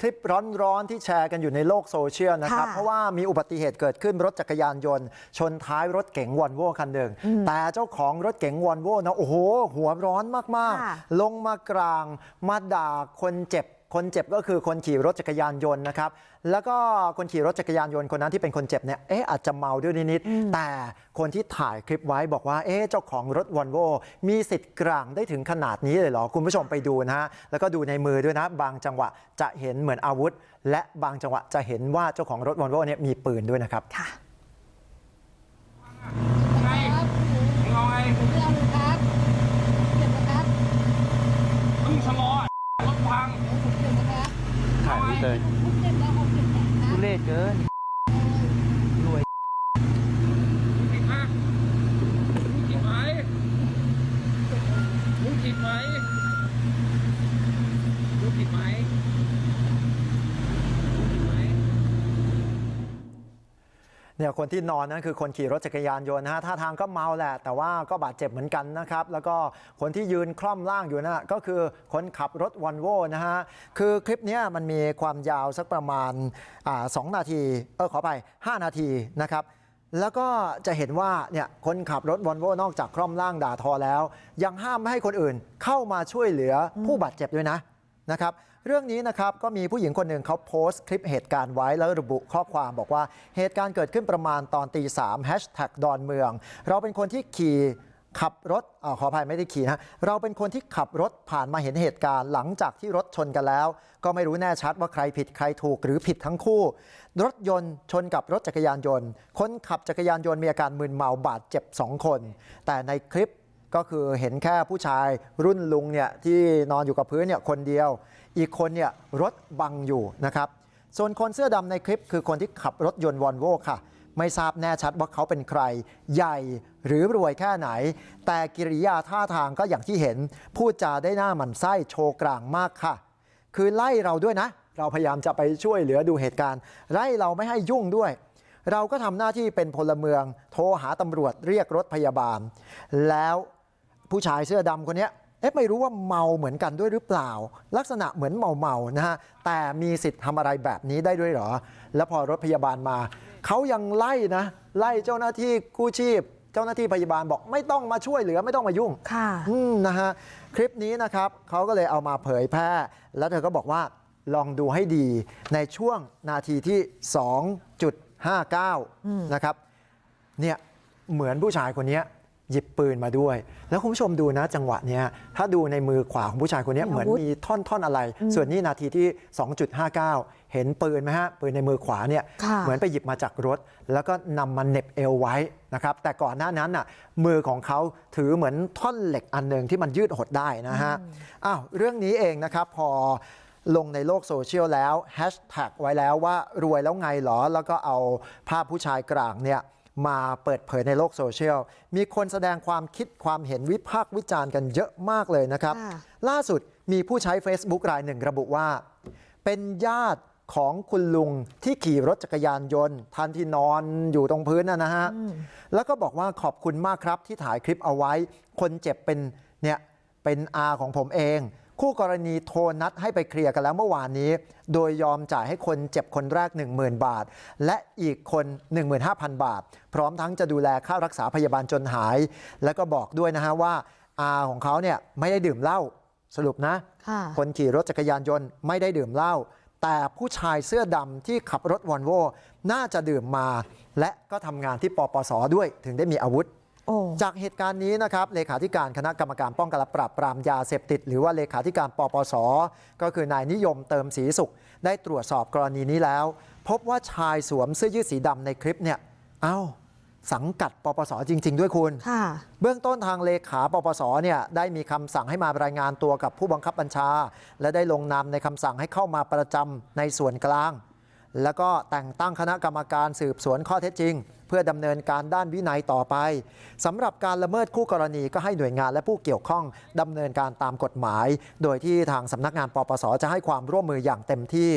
คลิปร้อนๆที่แชร์กันอยู่ในโลกโซเชียลนะครับค่ะเพราะว่ามีอุบัติเหตุเกิดขึ้นรถจักรยานยนต์ชนท้ายรถเก๋งวอนโว่คันหนึ่งแต่เจ้าของรถเก๋งวอนโว่นะโอ้โหหัวร้อนมากค่ะๆลงมากลางมาด่าคนเจ็บ คนเจ็บก็คือคนขี่รถจักรยานยนต์นะครับแล้วก็คนขี่รถจักรยานยนต์คนนั้นที่เป็นคนเจ็บเนี่ยเอ๊ะอาจจะเมาด้วยนิดๆแต่คนที่ถ่ายคลิปไว้บอกว่าเอ๊ะเจ้าของรถวอนโวมีสิทธิ์กลางได้ถึงขนาดนี้เลยเหรอคุณผู้ชมไปดูนะฮะแล้วก็ดูในมือด้วยนะบางจังหวะจะเห็นเหมือนอาวุธ และบางจังหวะจะเห็นว่าเจ้าของรถวอนโวเนี่ยมีปืนด้วยนะครับ ค่ะ ไงมึงเอาไง ผมไม่เอาเลยครับเจ็บนะครับ มึงชะลอรถพัง ผมเจ็บนะครับ ถ่ายไว้เลย ผมเจ็บแล้วผมเจ็บแขนครั ทุ บ เร ศเกินรวยมึงผิดมากมึงผิดไหมมึงผิดไหมมึงผิดไหมมึงผิดไหม เนี่ย คนที่นอนนั่นคือคนขี่รถจักรยานยนต์นะฮะท่าทางก็เมาแหละแต่ว่าก็บาดเจ็บเหมือนกันนะครับแล้วก็คนที่ยืนคล่อมล่างอยู่นะก็คือคนขับรถวอนโว่นะฮะคือคลิปนี้มันมีความยาวสักประมาณอ่าสองนาทีเออขอไป5นาทีนะครับแล้วก็จะเห็นว่าเนี่ยคนขับรถวอลโว่นอกจากคล่อมล่างด่าทอแล้ว ยังห้ามไม่ให้คนอื่นเข้ามาช่วยเหลือผู้บาดเจ็บด้วยนะ นะครับเรื่องนี้นะครับก็มีผู้หญิงคนหนึ่งเขาโพสต์คลิปเหตุการณ์ไว้แล้วระบุข้อความบอกว่าเหตุการณ์เกิดขึ้นประมาณตอนตีสามแฮชแท็กดอนเมืองเราเป็นคนที่ขี่ขับรถอขออภัยไม่ได้ขี่นะเราเป็นคนที่ขับรถผ่านมาเห็นเหตุการณ์หลังจากที่รถชนกันแล้ว ก็ไม่รู้แน่ชัดว่าใครผิดใครถูกหรือผิดทั้งคู่ รถยนต์ชนกับรถจักรยานยนต์ คนขับจักรยานยนต์มีอาการมึนเมาบาดเจ็บสองคนแต่ในคลิป ก็คือเห็นแค่ผู้ชายรุ่นลุงเนี่ยที่นอนอยู่กับพื้นเนี่ยคนเดียวอีกคนเนี่ยรถบังอยู่นะครับส่วนคนเสื้อดำในคลิปคือคนที่ขับรถยนต์วอลโว่ค่ะไม่ทราบแน่ชัดว่าเขาเป็นใครใหญ่หรือรวยแค่ไหน แต่กิริยาท่าทางก็อย่างที่เห็นพูดจาได้หน้าหมันไส้โชว์กลางมากค่ะ คือไล่เราด้วยนะ เราพยายามจะไปช่วยเหลือดูเหตุการณ์ ไล่เราไม่ให้ยุ่งด้วย เราก็ทำหน้าที่เป็นพลเมือง โทรหาตำรวจเรียกรถพยาบาล แล้ว ผู้ชายเสื้อดำคนเนี้ยเอ๊ะไม่รู้ว่าเมาเหมือนกันด้วยหรือเปล่าลักษณะเหมือนเมาๆนะฮะแต่มีสิทธิ์ทำอะไรแบบนี้ได้ด้วยเหรอแล้วพอรถพยาบาลมาเขายังไล่นะไล่เจ้าหน้าที่กู้ชีพเจ้าหน้าที่พยาบาลบอกไม่ต้องมาช่วยเหลือไม่ต้องมายุ่งค่ะอืมนะฮะคลิปนี้นะครับเขาก็เลยเอามาเผยแพร่แล้วเธอก็บอกว่าลองดูให้ดีในช่วงนาทีที่ 2.59 นะครับเนี่ยเหมือนผู้ชายคนเนี้ย หยิบปืนมาด้วย แล้วคุณผู้ชมดูนะจังหวะเนี้ยถ้าดูในมือขวาของผู้ชายคนเนี้ยมีเหมือาอนวุธมีท่อนท่อนอะไร ส่วนนี้นาทีที่ 2.59 เห็นปืนไหมฮะปืนในมือขวาเนี่ยค่ะเหมือนไปหยิบมาจากรถ แล้วก็นำมาเหน็บเอวไว้นะครับแต่ก่อนหน้านั้นน่ะมือของเขาถือเหมือนท่อนเหล็กอันหนึ่งที่มันยืดหดได้นะฮะอ้าวเรื่องนี้เองนะครับพอลงในโลกโซเชียลแล้วแฮชแท็กไว้แล้วว่ารวยแล้วไงเหรอ แล้วก็เอาภาพผู้ชายกลางเนี่ย มาเปิดเผยในโลกโซเชียลมีคนแสดงความคิดความเห็นวิพากษ์วิจารณ์กันเยอะมากเลยนะครับค่ะล่าสุดมีผู้ใช้ Facebook รายหนึ่งระบุว่าเป็นญาติของคุณลุงที่ขี่รถจักรยานยนต์ท่านที่นอนอยู่ตรงพื้นนะนะฮะแล้วก็บอกว่าขอบคุณมากครับที่ถ่ายคลิปเอาไว้คนเจ็บเป็นเนี่ยเป็นอาของผมเอง คู่กรณีโทรนัดให้ไปเคลียร์กันแล้วเมื่อวานนี้ โดยยอมจ่ายให้คนเจ็บคนแรก 10,000 บาท และอีกคน 15,000 บาท พร้อมทั้งจะดูแลค่ารักษาพยาบาลจนหาย แล้วก็บอกด้วยนะฮะว่าอาของเขาเนี่ยไม่ได้ดื่มเหล้าสรุปนะค่ะคนขี่รถจักรยานยนต์ไม่ได้ดื่มเหล้าแต่ผู้ชายเสื้อดำที่ขับรถวอลโวน่าจะดื่มมา และก็ทำงานที่ปปสด้วยถึงได้มีอาวุธโอ้ จากเหตุการณ์นี้นะครับเลขาธิการคณะกรรมการป้องกันและปราบปรามยาเสพติดหรือว่าเลขาธิการปปสก็คือนายนิยมเติมศรีสุขได้ตรวจสอบกรณีนี้แล้ว พบว่าชายสวมเสื้อยืดสีดำในคลิปเนี่ยเอ้าสังกัดปปสจริง ๆ ด้วยคุณค่ะเบื้องต้นทางเลขาปปสเนี่ยได้มีคำสั่งให้มารายงานตัวกับผู้บังคับบัญชา และได้ลงนามในคำสั่งให้เข้ามาประจำในส่วนกลาง แล้วก็แต่งตั้งคณะกรรมการสืบสวนข้อเท็จจริง เพื่อดำเนินการด้านวินัยต่อไปสำหรับการละเมิดคู่กรณีก็ให้หน่วยงานและผู้เกี่ยวข้องดำเนินการตามกฎหมาย โดยที่ทางสำนักงานปปสจะให้ความร่วมมืออย่างเต็มที่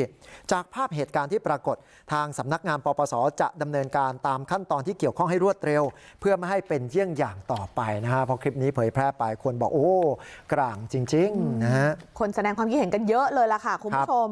จากภาพเหตุการณ์ที่ปรากฏ ทางสำนักงานปปสจะดำเนินการตามขั้นตอนที่เกี่ยวข้องให้รวดเร็ว เพื่อไม่ให้เป็นเยี่ยงอย่างต่อไปนะฮะพราะคลิปนี้เผยแพร่ไปคนบอกโอ้กลางจริงๆนะฮะคนแสดงความคิดเห็นกันเยอะเลยล่ะค่ะคุณผู้ชม